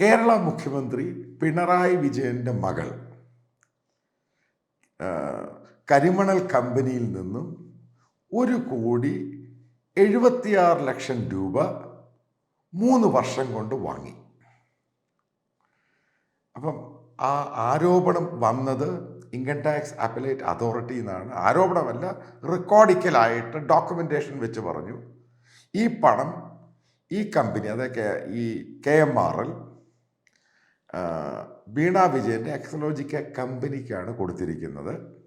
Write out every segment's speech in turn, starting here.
കേരള മുഖ്യമന്ത്രി പിണറായി വിജയന്റെ മകൾ കരിമണൽ കമ്പനിയിൽ നിന്നും ഒരു കോടി എഴുപത്തിയാറ് ലക്ഷം രൂപ മൂന്ന് വർഷം കൊണ്ട് വാങ്ങി. അപ്പം ആ ആരോപണം വന്നത് ഇൻകം ടാക്സ് അപ്പലേറ്റ് അതോറിറ്റി എന്നാണ്. ആരോപണമല്ല റെക്കോർഡിക്കലായിട്ട് ഡോക്യുമെന്റേഷൻ വെച്ച് പറഞ്ഞു. ഈ പണം ഈ കമ്പനി അതായത് ഈ K M R L Veena വിജയന്റെ എക്സലോജിക്ക കമ്പനിക്കാണ് കൊടുത്തിരിക്കുന്നത്.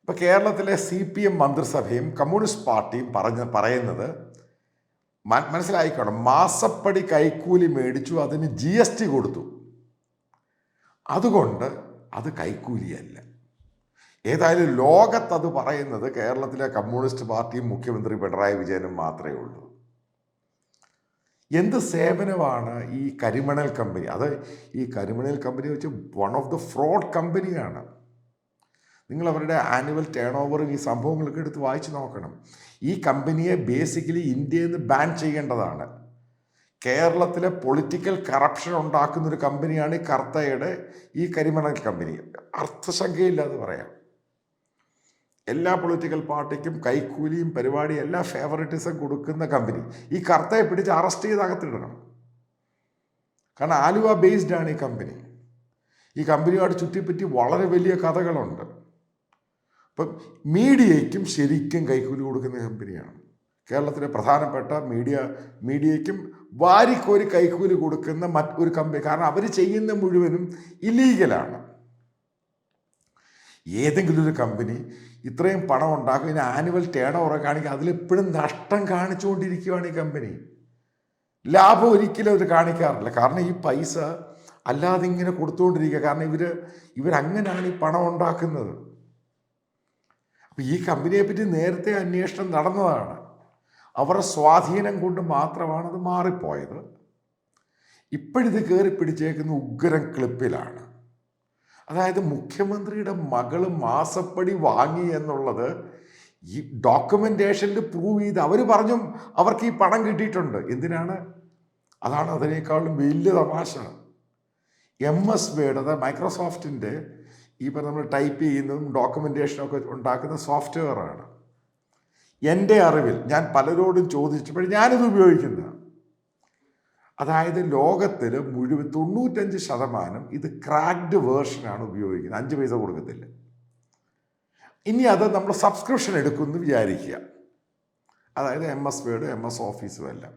ഇപ്പോൾ കേരളത്തിലെ സി പി എം മന്ത്രിസഭയും കമ്മ്യൂണിസ്റ്റ് പാർട്ടിയും പറഞ്ഞ പറയുന്നത് മനസ്സിലായിക്കോണം? മാസപ്പടി കൈക്കൂലി മേടിച്ചു അതിന് ജി എസ് ടി കൊടുത്തു. അതുകൊണ്ട് അത് കൈക്കൂലിയല്ല. ഏതായാലും ലോകത്ത് അത് പറയുന്നത് കേരളത്തിലെ കമ്മ്യൂണിസ്റ്റ് പാർട്ടിയും മുഖ്യമന്ത്രി പിണറായി വിജയനും മാത്രമേ ഉള്ളൂ. എന്ത് സേവനമാണ് ഈ കരിമണൽ കമ്പനി? അത് ഈ കരിമണൽ കമ്പനി വെച്ച് വൺ ഓഫ് ദ ഫ്രോഡ് കമ്പനിയാണ്. നിങ്ങൾ അവരുടെ ആനുവൽ ടേൺ ഓവറും ഈ സംഭവങ്ങളൊക്കെ എടുത്ത് വായിച്ചു നോക്കണം. ഈ കമ്പനിയെ ബേസിക്കലി ഇന്ത്യയിൽ നിന്ന് ബാൻ ചെയ്യേണ്ടതാണ്. കേരളത്തിലെ പൊളിറ്റിക്കൽ കറപ്ഷൻ ഉണ്ടാക്കുന്ന ഒരു കമ്പനിയാണ് ഈ കർത്തയുടെ ഈ കരിമണൽ കമ്പനി. അർത്ഥശങ്കയില്ലാതെ പറയാം. എല്ലാ പൊളിറ്റിക്കൽ പാർട്ടിക്കും കൈക്കൂലിയും പരിപാടിയും എല്ലാ ഫേവറിറ്റിസം കൊടുക്കുന്ന കമ്പനി ഈ കർത്തയെ പിടിച്ച് അറസ്റ്റ് ചെയ്ത് അകത്തിടണം. കാരണം ആലുവ ബേസ്ഡ് ആണ് ഈ കമ്പനി ഈ കമ്പനിയോട് ചുറ്റിപ്പറ്റി വളരെ വലിയ കഥകളുണ്ട്. അപ്പം മീഡിയയ്ക്കും ശരിക്കും കൈക്കൂലി കൊടുക്കുന്ന കമ്പനിയാണ് കേരളത്തിലെ പ്രധാനപ്പെട്ട മീഡിയ മീഡിയയ്ക്കും വാരിക്കോരി കൈക്കൂലി കൊടുക്കുന്ന മറ്റൊരു കമ്പനി കാരണം അവർ ചെയ്യുന്ന മുഴുവനും ഇല്ലീഗലാണ് ഏതെങ്കിലും ഒരു കമ്പനി ഇത്രയും പണം ഉണ്ടാക്കും ഇതിന് ആനുവൽ ടേൺ ഓവർ കാണിക്കുക അതിലെപ്പോഴും നഷ്ടം കാണിച്ചുകൊണ്ടിരിക്കുകയാണ് ഈ കമ്പനി. ലാഭം ഒരിക്കലും അവർ കാണിക്കാറില്ല. കാരണം ഈ പൈസ അല്ലാതെ ഇങ്ങനെ കൊടുത്തുകൊണ്ടിരിക്കുക. കാരണം ഇവർ ഇവരങ്ങനെയാണ് ഈ പണം ഉണ്ടാക്കുന്നത്. അപ്പം ഈ കമ്പനിയെ പറ്റി നേരത്തെ അന്വേഷണം നടന്നതാണ്. അവരുടെ സ്വാധീനം കൊണ്ട് മാത്രമാണ് അത് മാറിപ്പോയത്. ഇപ്പോഴിത് കയറി പിടിച്ചേക്കുന്ന ഉഗ്രം ക്ലിപ്പിലാണ്. അതായത് മുഖ്യമന്ത്രിയുടെ മകൾ മാസപ്പടി വാങ്ങി എന്നുള്ളത് ഈ ഡോക്യുമെന്റേഷനിൽ പ്രൂവ് ചെയ്ത് അവർ പറഞ്ഞു അവർക്ക് ഈ പണം കിട്ടിയിട്ടുണ്ട്. എന്തിനാണ്? അതാണ് അതിനേക്കാളും വലിയ തമാശ. എം എസ് വേഡ് അതായത് മൈക്രോസോഫ്റ്റിന്റെ ഈ നമ്മൾ ടൈപ്പ് ചെയ്യുന്നതും ഡോക്യുമെന്റേഷനും ഒക്കെ ഉണ്ടാക്കുന്ന സോഫ്റ്റ്വെയറാണ്. എന്റെ അറിവിൽ ഞാൻ പലരോടും ചോദിച്ചപ്പോൾ ഞാനിത് ഉപയോഗിക്കുന്നത് അതായത് ലോകത്തിൽ മുഴുവൻ തൊണ്ണൂറ്റഞ്ച് ശതമാനം ഇത് ക്രാക്ഡ് വേർഷനാണ് ഉപയോഗിക്കുന്നത്. അഞ്ച് പൈസ കൊടുക്കത്തില്ല. ഇനി അത് നമ്മൾ സബ്സ്ക്രിപ്ഷൻ എടുക്കുമെന്ന് വിചാരിക്കുക. അതായത് M S word M S ഓഫീസും എല്ലാം.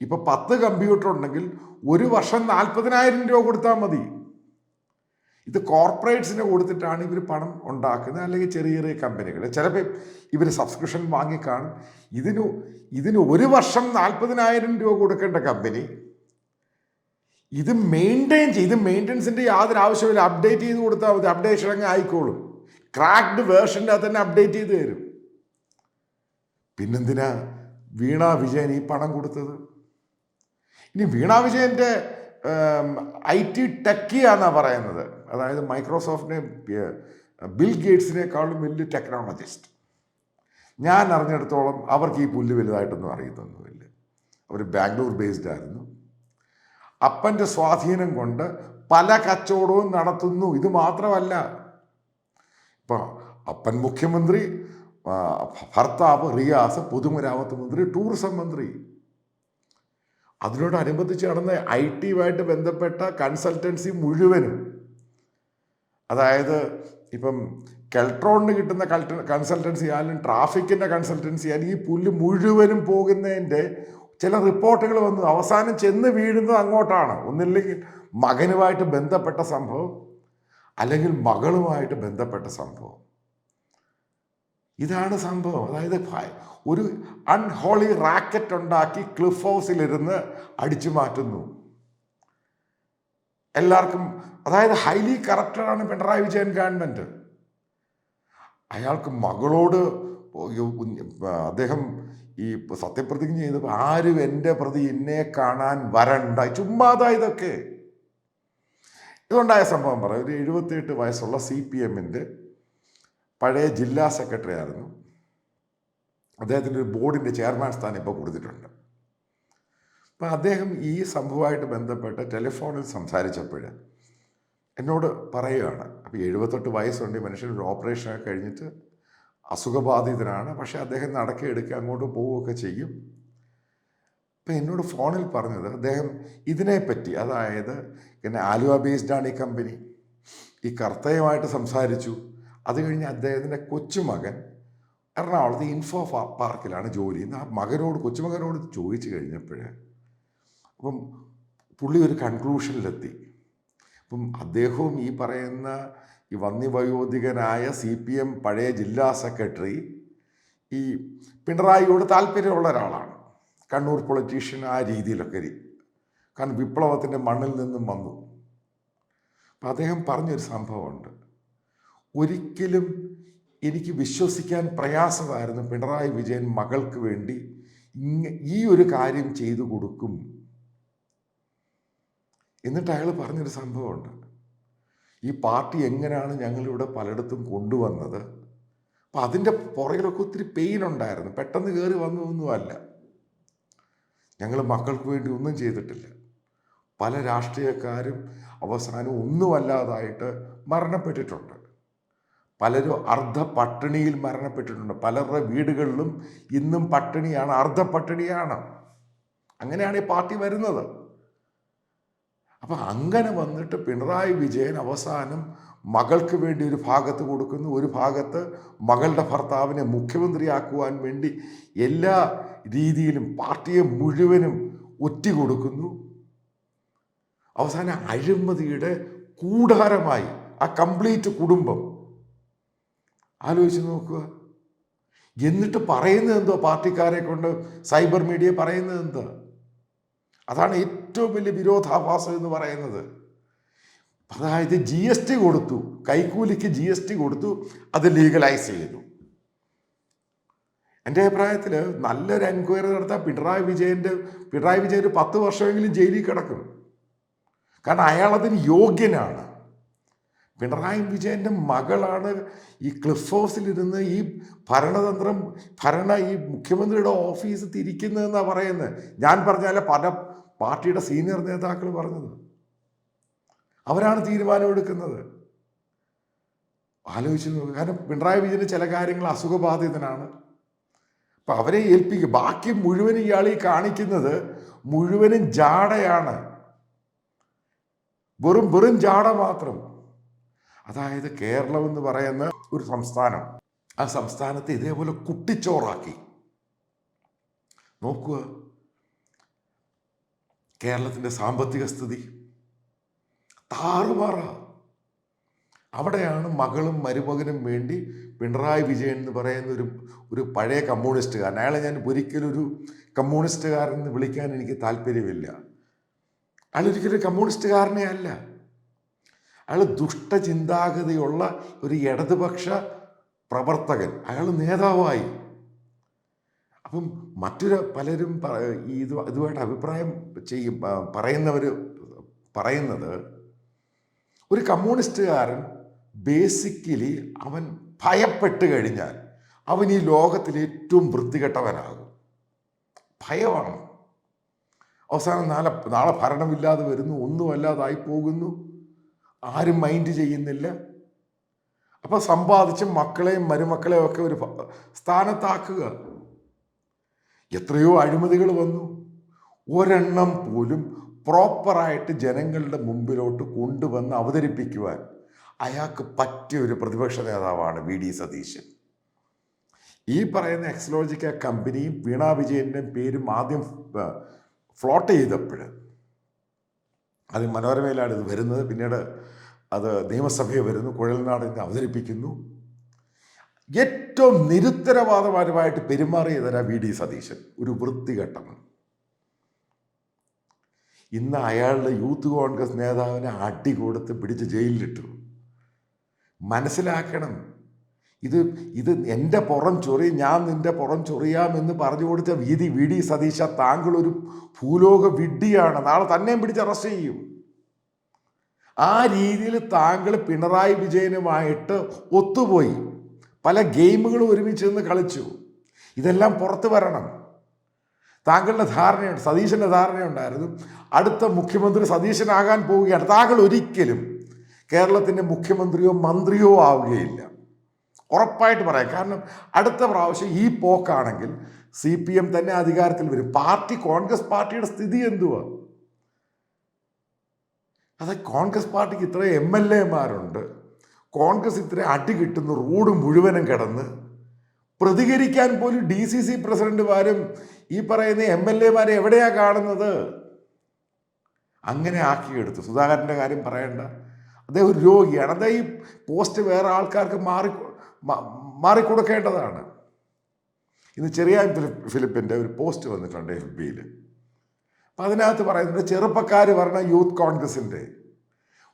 ഇപ്പോൾ പത്ത് കമ്പ്യൂട്ടർ ഉണ്ടെങ്കിൽ ഒരു വർഷം നാൽപ്പതിനായിരം രൂപ കൊടുത്താൽ മതി. ഇത് കോർപ്പറേറ്റ്സിന് കൊടുത്തിട്ടാണ് ഇവർ പണം ഉണ്ടാക്കുന്നത് അല്ലെങ്കിൽ ചെറിയ ചെറിയ കമ്പനികൾ. ചിലപ്പോൾ ഇവർ സബ്സ്ക്രിപ്ഷൻ വാങ്ങിക്കാണും ഇതിന് ഇതിന് ഒരു വർഷം നാൽപ്പതിനായിരം രൂപ കൊടുക്കേണ്ട കമ്പനി ഇത് മെയിന്റെയിൻ ചെയ്ത് മെയിന്റെനൻസിന്റെ യാതൊരു ആവശ്യമില്ല അപ്ഡേറ്റ് ചെയ്ത് കൊടുത്താൽ മതി. അപ്ഡേഷൻ അങ്ങ് ആയിക്കോളും. ക്രാക്ഡ് വേർഷന്റെ അത് തന്നെ അപ്ഡേറ്റ് ചെയ്ത് തരും. പിന്നെന്തിനാ വീണ വിജയൻ ഈ പണം കൊടുത്തത്? ഇനി വീണ വിജയന്റെ ഐ ടി ടെക്കിയാന്നാണ് പറയുന്നത്. അതായത് മൈക്രോസോഫ്റ്റിനെ ബിൽ ഗേറ്റ്സിനേക്കാളും വലിയ ടെക്നോളജിസ്റ്റ്. ഞാൻ അറിഞ്ഞിടത്തോളം അവർക്ക് ഈ പുല്ല് വലുതായിട്ടൊന്നും അറിയത്തൊന്നുമില്ല. അവർ ബാംഗ്ലൂർ ബേസ്ഡ് ആയിരുന്നു. അപ്പന്റെ സ്വാധീനം കൊണ്ട് പല കച്ചവടവും നടത്തുന്നു. ഇത് മാത്രമല്ല. ഇപ്പം അപ്പൻ മുഖ്യമന്ത്രി ഭർത്താവ് റിയാസ് പൊതുമരാമത്ത് മന്ത്രി ടൂറിസം മന്ത്രി. അതിനോടനുബന്ധിച്ച് നടന്ന ഐ ടിയുമായിട്ട് ബന്ധപ്പെട്ട കൺസൾട്ടൻസി മുഴുവനും അതായത് ഇപ്പം കെൽട്രോണിന് കിട്ടുന്ന കൺസൾട്ടൻസി ആയാലും ട്രാഫിക്കിന്റെ കൺസൾട്ടൻസി ആയാലും ഈ പുല്ല് മുഴുവനും പോകുന്നതിന്റെ ചില റിപ്പോർട്ടുകൾ വന്നു. അവസാനം ചെന്ന് വീഴുന്നത് അങ്ങോട്ടാണ്. ഒന്നില്ലെങ്കിൽ മകനുമായിട്ട് ബന്ധപ്പെട്ട സംഭവം അല്ലെങ്കിൽ മകളുമായിട്ട് ബന്ധപ്പെട്ട സംഭവം. ഇതാണ് സംഭവം. അതായത് ഒരു അൺഹോളി റാക്കറ്റ് ഉണ്ടാക്കി ക്ലിഫ് ഹൗസിലിരുന്ന് അടിച്ചു മാറ്റുന്നു. എല്ലാവർക്കും അതായത് ഹൈലി കറപ്റ്റഡാണ് പിണറായി വിജയൻ ഗവൺമെന്റ് അയാൾക്ക് മകളോട് അദ്ദേഹം ഈ സത്യപ്രതിജ്ഞ ചെയ്തപ്പോൾ ആരും എന്റെ പ്രതി എന്നെ കാണാൻ വരണ്ട. ചുമ്മാതാ ഇതൊക്കെ. ഇതുണ്ടായ സംഭവം പറയാം ഒരു എഴുപത്തിയെട്ട് വയസ്സുള്ള സി പി എമ്മിന്റെ പഴയ ജില്ലാ സെക്രട്ടറി ആയിരുന്നു. അദ്ദേഹത്തിന്റെ ഒരു ബോർഡിന്റെ ചെയർമാൻ സ്ഥാനം ഇപ്പോൾ കൊടുത്തിട്ടുണ്ട്. അപ്പം അദ്ദേഹം ഈ സംഭവമായിട്ട് ബന്ധപ്പെട്ട് ടെലിഫോണിൽ സംസാരിച്ചപ്പോൾ എന്നോട് പറയുകയാണ് അപ്പോൾ എഴുപത്തെട്ട് വയസ്സുണ്ട് ഈ മനുഷ്യൻ ഒരു ഓപ്പറേഷനൊക്കെ കഴിഞ്ഞിട്ട് അസുഖബാധിതനാണ് പക്ഷേ അദ്ദേഹം നടക്കുക എടുക്കുക അങ്ങോട്ട് പോവുകയൊക്കെ ചെയ്യും. അപ്പം എന്നോട് ഫോണിൽ പറഞ്ഞത് അദ്ദേഹം ഇതിനെപ്പറ്റി അതായത് പിന്നെ ആലുവ ബേസ്ഡാണ് ഈ കമ്പനി ഈ കർത്തയുമായിട്ട് സംസാരിച്ചു. അത് കഴിഞ്ഞ് അദ്ദേഹത്തിന്റെ കൊച്ചുമകൻ എറണാകുളത്ത് ഇൻഫോ പാർക്കിലാണ് ജോലി ചെയ്യുന്നത്. ആ മകനോട് കൊച്ചുമകനോട് ചോദിച്ചു കഴിഞ്ഞപ്പോൾ അപ്പം പുള്ളി ഒരു കൺക്ലൂഷനിലെത്തി അപ്പം അദ്ദേഹവും ഈ പറയുന്ന ഈ വന്യവയോധികനായ സി പി എം പഴയ ജില്ലാ സെക്രട്ടറി ഈ പിണറായിയോട് താല്പര്യമുള്ള ഒരാളാണ്. കണ്ണൂർ പൊളിറ്റീഷ്യൻ ആ രീതിയിലൊക്കെ കാരണം വിപ്ലവത്തിന്റെ മണ്ണിൽ നിന്നും വന്നു. അപ്പം അദ്ദേഹം പറഞ്ഞൊരു സംഭവമുണ്ട്. ഒരിക്കലും എനിക്ക് വിശ്വസിക്കാൻ പ്രയാസമായിരുന്നു പിണറായി വിജയൻ മകൾക്ക് വേണ്ടി ഇങ്ങ ഈ ഒരു കാര്യം ചെയ്തു കൊടുക്കും എന്നിട്ട് അയാൾ പറഞ്ഞൊരു സംഭവമുണ്ട്. ഈ പാർട്ടി എങ്ങനെയാണ് ഞങ്ങളിവിടെ പലയിടത്തും കൊണ്ടുവന്നത്? അപ്പം അതിന്റെ പുറകിലൊക്കെ ഒത്തിരി പെയിൻ ഉണ്ടായിരുന്നു. പെട്ടെന്ന് കയറി വന്നതൊന്നുമല്ല ഞങ്ങൾ മക്കൾക്ക് വേണ്ടി ഒന്നും ചെയ്തിട്ടില്ല. പല രാഷ്ട്രീയക്കാരും അവസാനം ഒന്നുമല്ലാതായിട്ട് മരണപ്പെട്ടിട്ടുണ്ട്. പലരും അർദ്ധ പട്ടിണിയിൽ മരണപ്പെട്ടിട്ടുണ്ട്. പലരുടെ വീടുകളിലും ഇന്നും പട്ടിണിയാണ് അർദ്ധ പട്ടിണിയാണ് അങ്ങനെയാണ് ഈ പാർട്ടി വരുന്നത്. അപ്പം അങ്ങനെ വന്നിട്ട് പിണറായി വിജയൻ അവസാനം മകൾക്ക് വേണ്ടി ഒരു ഭാഗത്ത് കൊടുക്കുന്നു. ഒരു ഭാഗത്ത് മകളുടെ ഭർത്താവിനെ മുഖ്യമന്ത്രിയാക്കുവാൻ വേണ്ടി എല്ലാ രീതിയിലും പാർട്ടിയെ മുഴുവനും ഒറ്റ കൊടുക്കുന്നു. അവസാനം അഴിമതിയുടെ കൂടാരമായി ആ കംപ്ലീറ്റ് കുടുംബം. ആലോചിച്ച് നോക്കുക. എന്നിട്ട് പറയുന്നത് എന്തോ പാർട്ടിക്കാരെ കൊണ്ട് സൈബർ മീഡിയ പറയുന്നത് എന്താ? അതാണ് ഏറ്റവും വലിയ വിരോധാഭാസം എന്ന് പറയുന്നത്. അതായത് ജി എസ് ടി കൊടുത്തു കൈക്കൂലിക്ക് ജി എസ് ടി കൊടുത്തു അത് ലീഗലൈസ് ചെയ്തു. എന്റെ അഭിപ്രായത്തിൽ നല്ലൊരു എൻക്വയറി നടത്താൻ പിണറായി വിജയന്റെ പിണറായി വിജയൻ ഒരു പത്ത് വർഷമെങ്കിലും ജയിലിൽ കിടക്കും. കാരണം അയാൾ അതിന് യോഗ്യനാണ്. പിണറായി വിജയന്റെ മകളാണ് ഈ ക്ലിഫ് ഹൗസിലിരുന്ന് ഈ ഭരണതന്ത്രം ഭരണ ഈ മുഖ്യമന്ത്രിയുടെ ഓഫീസ് തിരിക്കുന്നതെന്നാണ് പറയുന്നത്. ഞാൻ പറഞ്ഞാൽ പല പാർട്ടിയുടെ സീനിയർ നേതാക്കൾ പറഞ്ഞത്. അവരാണ് തീരുമാനമെടുക്കുന്നത്. ആലോചിച്ച് നോക്കുക കാരണം പിണറായി വിജയന് ചില കാര്യങ്ങൾ അസുഖബാധിതനാണ്. അപ്പം അവരെ ഏൽപ്പിക്കുക ബാക്കി മുഴുവൻ ഇയാൾ ഈ കാണിക്കുന്നത് മുഴുവനും ജാടയാണ്. വെറും വെറും ജാട മാത്രം. അതായത് കേരളം എന്ന് പറയുന്ന ഒരു സംസ്ഥാനം. ആ സംസ്ഥാനത്തെ ഇതേപോലെ കുട്ടിച്ചോറാക്കി. നോക്കുക. കേരളത്തിന്റെ സാമ്പത്തിക സ്ഥിതി. താറുമാറ. അവിടെയാണ് മകളും മരുമകനും വേണ്ടി പിണറായി വിജയൻ എന്ന് പറയുന്ന ഒരു ഒരു പഴയ കമ്മ്യൂണിസ്റ്റുകാരൻ. അയാളെ ഞാൻ ഒരിക്കലും ഒരു കമ്മ്യൂണിസ്റ്റുകാരൻ എന്ന് വിളിക്കാൻ എനിക്ക് താല്പര്യമില്ല. അയാൾ ഒരിക്കലും ഒരു കമ്മ്യൂണിസ്റ്റുകാരനെ അല്ല. അയാൾ ദുഷ്ടചിന്താഗതിയുള്ള ഒരു ഇടതുപക്ഷ പ്രവർത്തകൻ. അയാൾ നേതാവായി. അപ്പം മറ്റൊരു പലരും ഈ ഇത് ഇതുമായിട്ട് അഭിപ്രായം ചെയ്യും പറയുന്നവർ പറയുന്നത് ഒരു കമ്മ്യൂണിസ്റ്റുകാരൻ ബേസിക്കലി അവൻ ഭയപ്പെട്ട് കഴിഞ്ഞാൽ അവൻ ഈ ലോകത്തിൽ ഏറ്റവും വൃത്തികെട്ടവനാകും. ഭയമാണ്. അവസാനം നാളെ നാളെ ഭരണമില്ലാതെ വരുന്നു ഒന്നുമല്ലാതായി പോകുന്നു. ആരും മൈൻഡ് ചെയ്യുന്നില്ല. അപ്പോൾ സമ്പാദിച്ച് മക്കളെയും മരുമക്കളെയും ഒക്കെ ഒരു സ്ഥാനത്താക്കുക. എത്രയോ അഴിമതികൾ വന്നു. ഒരെണ്ണം പോലും പ്രോപ്പറായിട്ട് ജനങ്ങളുടെ മുമ്പിലോട്ട് കൊണ്ടുവന്ന് അവതരിപ്പിക്കുവാൻ അയാൾക്ക് പറ്റിയ ഒരു പ്രതിപക്ഷ നേതാവാണ് വി ഡി സതീശൻ. ഈ പറയുന്ന എക്സ്ലോജിക്ക കമ്പനിയും വീണ വിജയന്റെയും പേരും ആദ്യം ഫ്ലോട്ട് ചെയ്തപ്പോൾ അത് മനോരമയിലാണ് ഇത് വരുന്നത്. പിന്നീട് അത് നിയമസഭയിൽ വരുന്നു. കുഴൽനാടിനെ അവതരിപ്പിക്കുന്നു. ഏറ്റവും നിരുത്തരവാദപരമായിട്ട് പെരുമാറിയതരാ വി. ഡി. സതീശൻ? ഒരു വൃത്തികെട്ടമാണ് ഇന്ന് അയാളുടെ യൂത്ത് കോൺഗ്രസ് നേതാവിനെ അടി കൊടുത്ത് പിടിച്ച് ജയിലിലിട്ടു. മനസ്സിലാക്കണം. ഇത് ഇത് എന്റെ പുറം ചൊറി ഞാൻ നിന്റെ പുറം ചൊറിയാമെന്ന് പറഞ്ഞു കൊടുത്ത വീതി വി. ഡി. സതീശ താങ്കൾ ഒരു ഭൂലോക വിഡ്ഡിയാണ് നാളെ തന്നെയും പിടിച്ച് അറസ്റ്റ് ചെയ്യും. ആ രീതിയിൽ താങ്കൾ പിണറായി വിജയനുമായിട്ട് ഒത്തുപോയി. പല ഗെയിമുകളും ഒരുമിച്ച് നിന്ന് കളിച്ചു. ഇതെല്ലാം പുറത്ത് വരണം. താങ്കളുടെ ധാരണയുണ്ട് സതീശന്റെ ധാരണയുണ്ടായിരുന്നു. അടുത്ത മുഖ്യമന്ത്രി സതീശനാകാൻ പോവുകയാണ്. താങ്കൾ ഒരിക്കലും കേരളത്തിന്റെ മുഖ്യമന്ത്രിയോ മന്ത്രിയോ ആവുകയില്ല. ഉറപ്പായിട്ട് പറയാം. കാരണം അടുത്ത പ്രാവശ്യം ഈ പോക്കാണെങ്കിൽ സി പി എം തന്നെ അധികാരത്തിൽ വരും. പാർട്ടി കോൺഗ്രസ് പാർട്ടിയുടെ സ്ഥിതി എന്തുവാ? അത് കോൺഗ്രസ് പാർട്ടിക്ക് ഇത്ര എം എൽ എമാരുണ്ട് കോൺഗ്രസ് ഇത്ര അടി കിട്ടുന്ന റോഡ് മുഴുവനും കിടന്ന് പ്രതികരിക്കാൻ പോലും ഡി സി സി പ്രസിഡന്റുമാരും ഈ പറയുന്ന എം എൽ എമാരെ എവിടെയാ കാണുന്നത്? അങ്ങനെ ആക്കിയെടുത്തു. സുധാകരന്റെ കാര്യം പറയണ്ട. അദ്ദേഹം ഒരു രോഗിയാണ്. അദ്ദേഹം ഈ പോസ്റ്റ് വേറെ ആൾക്കാർക്ക് മാറി മാറിക്കൊടുക്കേണ്ടതാണ്. ഇന്ന് ചെറിയ ഫിലിപ്പിന്റെ ഒരു പോസ്റ്റ് വന്നിട്ടുണ്ട് എഫ് ബിയിൽ അപ്പം അതിനകത്ത് പറയുന്നത് ചെറുപ്പക്കാർ പറഞ്ഞ യൂത്ത് കോൺഗ്രസിന്റെ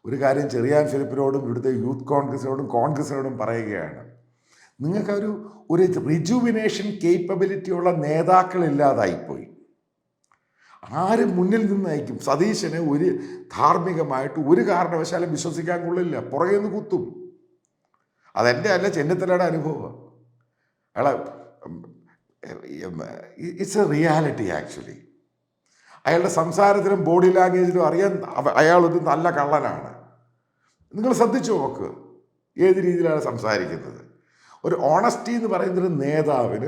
ഒരു കാര്യം ചെറിയാൻ ഫിലിപ്പിനോടും ഇവിടുത്തെ യൂത്ത് കോൺഗ്രസിനോടും കോൺഗ്രസിനോടും പറയുകയാണ്. നിങ്ങൾക്കൊരു ഒരു റിജുവിനേഷൻ കേപ്പബിലിറ്റി ഉള്ള നേതാക്കളില്ലാതായിപ്പോയി ആര് മുന്നിൽ നിന്ന് സതീശനെ ഒരു ധാർമ്മികമായിട്ട് ഒരു കാരണവശാലും വിശ്വസിക്കാൻ കൊള്ളില്ല. പുറകെ നിന്ന് കുത്തും. അതെന്റെ അല്ല ചെന്നിത്തലയുടെ അനുഭവമാണ് അയാളെ ഇറ്റ്സ് എ റിയാലിറ്റി ആക്ച്വലി. അയാളുടെ സംസാരത്തിലും ബോഡി ലാംഗ്വേജിലും അറിയാൻ അയാളൊരു നല്ല കള്ളനാണ്. നിങ്ങൾ ശ്രദ്ധിച്ചു നോക്ക്. ഏത് രീതിയിലാണ് സംസാരിക്കുന്നത്? ഒരു ഓണസ്റ്റി എന്ന് പറയുന്നൊരു നേതാവിന്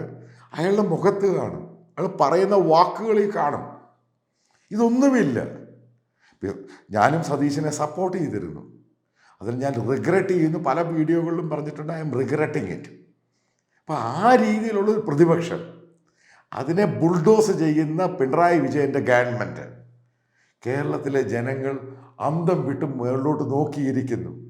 അയാളുടെ മുഖത്ത് കാണും. അയാൾ പറയുന്ന വാക്കുകളിൽ കാണും. ഇതൊന്നുമില്ല. ഞാനും സതീശനെ സപ്പോർട്ട് ചെയ്തിരുന്നു. അതിൽ ഞാൻ റിഗ്രറ്റ് ചെയ്യുന്നു. പല വീഡിയോകളിലും പറഞ്ഞിട്ടുണ്ട് ഐ എം റിഗ്രറ്റിങ് ഇറ്റ് അപ്പോൾ ആ രീതിയിലുള്ളൊരു പ്രതിപക്ഷം അതിനെ ബുൾഡോസ് ചെയ്യുന്ന പിണറായി വിജയന്റെ ഗവൺമെന്റ് കേരളത്തിലെ ജനങ്ങൾ അന്തം വിട്ട് മുകളിലോട്ട് നോക്കിയിരിക്കുന്നു.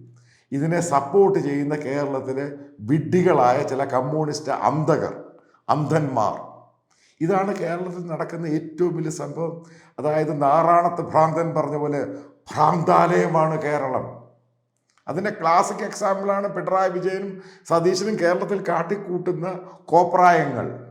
ഇതിനെ സപ്പോർട്ട് ചെയ്യുന്ന കേരളത്തിലെ വിഡ്ഢികളായ ചില കമ്മ്യൂണിസ്റ്റ് അന്ധകർ അന്ധന്മാർ. ഇതാണ് കേരളത്തിൽ നടക്കുന്ന ഏറ്റവും വലിയ സംഭവം. അതായത് നാറാണത്ത് ഭ്രാന്തൻ പറഞ്ഞ പോലെ ഭ്രാന്താലയമാണ് കേരളം. അതിന്റെ ക്ലാസിക് എക്സാമ്പിളാണ് പിണറായി വിജയനും സതീശനും കേരളത്തിൽ കാട്ടിക്കൂട്ടുന്ന കോപ്രായങ്ങൾ.